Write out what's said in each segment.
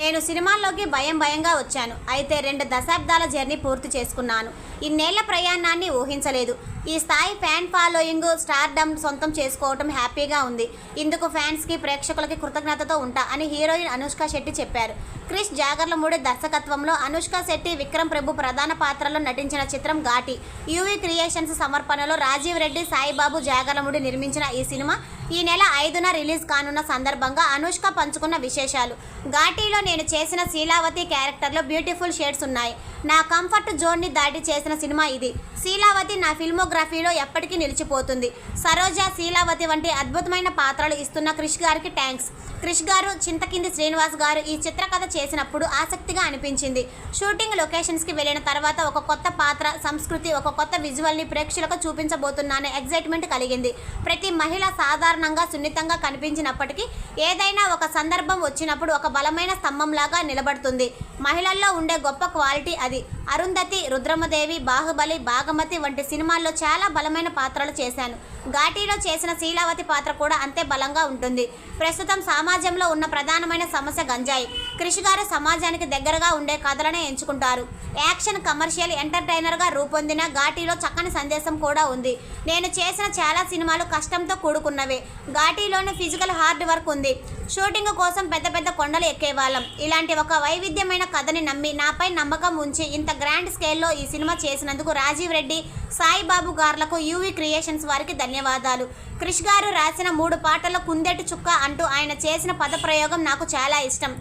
నేను సినిమాల్లోకి భయం భయంగా వచ్చాను. అయితే రెండు దశాబ్దాల జర్నీ పూర్తి చేసుకున్నాను. ఇన్నేళ్ళ ప్రయాణాన్ని ఊహించలేదు. ఈ స్థాయి ఫ్యాన్ ఫాలోయింగ్ స్టార్డమ్ సొంతం చేసుకోవటం హ్యాపీగా ఉంది. ఇందుకు ఫ్యాన్స్కి ప్రేక్షకులకి కృతజ్ఞతతో ఉంటా అని హీరోయిన్ అనుష్క శెట్టి చెప్పారు. క్రిష్ జాగర్లమూడి దర్శకత్వంలో అనుష్క శెట్టి విక్రమ్ ప్రభు ప్రధాన పాత్రలో నటించిన చిత్రం ఘాటి. యూవీ క్రియేషన్స్ సమర్పణలో రాజీవ్ రెడ్డి సాయిబాబు జాగర్లమూడి నిర్మించిన ఈ సినిమా ఈ నెల ఐదున రిలీజ్ కానున్న సందర్భంగా అనుష్క పంచుకున్న విశేషాలు. ఘాటీలో నేను చేసిన శీలావతి క్యారెక్టర్లో బ్యూటిఫుల్ షేడ్స్ ఉన్నాయి. నా కంఫర్ట్ జోన్ని దాటి చేసిన సినిమా ఇది. శీలావతి నా ఫిల్మోగ్రఫీలో ఎప్పటికీ నిలిచిపోతుంది. సరోజ శీలావతి వంటి అద్భుతమైన పాత్రలు ఇస్తున్న క్రిష్ గారికి థ్యాంక్స్. క్రిష్ గారు చింతకింది శ్రీనివాస్ గారు ఈ చిత్రకథ చేసినప్పుడు ఆసక్తిగా అనిపించింది. షూటింగ్ లొకేషన్స్కి వెళ్ళిన తర్వాత ఒక కొత్త పాత్ర సంస్కృతి ఒక కొత్త విజువల్ని ప్రేక్షకులకు చూపించబోతున్నానే ఎగ్జైట్మెంట్ కలిగింది. ప్రతి మహిళ సాధారణంగా సున్నితంగా కనిపించినప్పటికీ ఏదైనా ఒక సందర్భం వచ్చినప్పుడు ఒక బలమైన స్తంభంలాగా నిలబడుతుంది. మహిళల్లో ఉండే గొప్ప క్వాలిటీ అది. అరుంధతి రుద్రమదేవి బాహుబలి భాగమతి వంటి సినిమాల్లో చాలా బలమైన పాత్రలు చేశాను. ఘాటీలో చేసిన శీలావతి పాత్ర కూడా అంతే బలంగా ఉంటుంది. ప్రస్తుతం సమాజంలో ఉన్న ప్రధానమైన సమస్య గంజాయి. క్రిష్ గారు సమాజానికి దగ్గరగా ఉండే కథలనే ఎంచుకుంటారు. యాక్షన్ కమర్షియల్ ఎంటర్టైనర్గా రూపొందిన ఘాటీలో చక్కని సందేశం కూడా ఉంది. నేను చేసిన చాలా సినిమాలు కష్టంతో కూడుకున్నవే. ఘాటీలోని ఫిజికల్ హార్డ్ వర్క్ ఉంది. షూటింగ్ కోసం పెద్ద పెద్ద కొండలు ఎక్కేవాళ్ళం. ఇలాంటి ఒక వైవిధ్యమైన కథని నమ్మి నాపై నమ్మకం ఉంచి ఇంత గ్రాండ్ స్కేల్లో ఈ సినిమా చేసినందుకు రాజీవ్ రెడ్డి సాయిబాబు గార్లకు యూవి క్రియేషన్స్ వారికి ధన్యవాదాలు. క్రిష్ గారు రాసిన మూడు పాటల కుందెటి చుక్క అంటూ ఆయన చేసిన పదప్రయోగం నాకు చాలా ఇష్టం.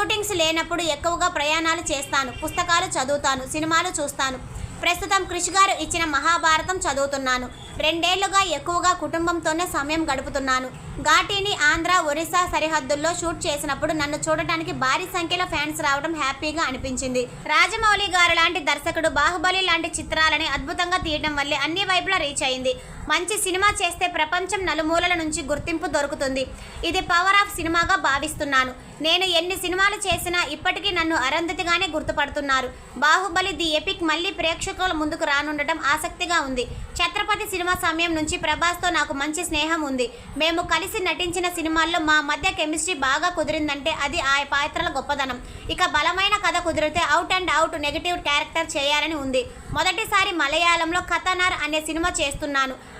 షూటింగ్స్ లేనప్పుడు ఎక్కువగా ప్రయాణాలు చేస్తాను. పుస్తకాలు చదువుతాను సినిమాలు చూస్తాను. ప్రస్తుతం కృషి గారు ఇచ్చిన మహాభారతం చదువుతున్నాను. రెండేళ్ళుగా ఎక్కువగా కుటుంబంతోనే సమయం గడుపుతున్నాను. ఘాటీని ఆంధ్ర ఒరిస్సా సరిహద్దుల్లో షూట్ చేసినప్పుడు నన్ను చూడటానికి భారీ సంఖ్యలో ఫ్యాన్స్ రావడం హ్యాపీగా అనిపించింది. రాజమౌళి గారు లాంటి దర్శకుడు బాహుబలి లాంటి చిత్రాలని అద్భుతంగా తీయడం వల్లే అన్ని వైపులా రీచ్ అయింది. మంచి సినిమా చేస్తే ప్రపంచం నలుమూలల నుంచి గుర్తింపు దొరుకుతుంది. ఇది పవర్ ఆఫ్ సినిమాగా భావిస్తున్నాను. నేను ఎన్ని సినిమాలు చేసినా ఇప్పటికీ నన్ను అరంధతిగానే గుర్తుపడుతున్నారు. బాహుబలి ది ఎపిక్ మళ్ళీ ప్రేక్షకుల ముందుకు రానుండటం ఆసక్తిగా ఉంది. ఛత్రపతి సినిమా సమయం నుంచి ప్రభాస్తో నాకు మంచి స్నేహం ఉంది. మేము కలిసి నటించిన సినిమాల్లో మా మధ్య కెమిస్ట్రీ బాగా కుదిరిందంటే అది ఆ పాత్రల గొప్పదనం. ఇక బలమైన కథ కుదిరితే out and out negative character చేయాలని ఉంది. మొదటిసారి మలయాళంలో కథనార్ అనే సినిమా చేస్తున్నాను.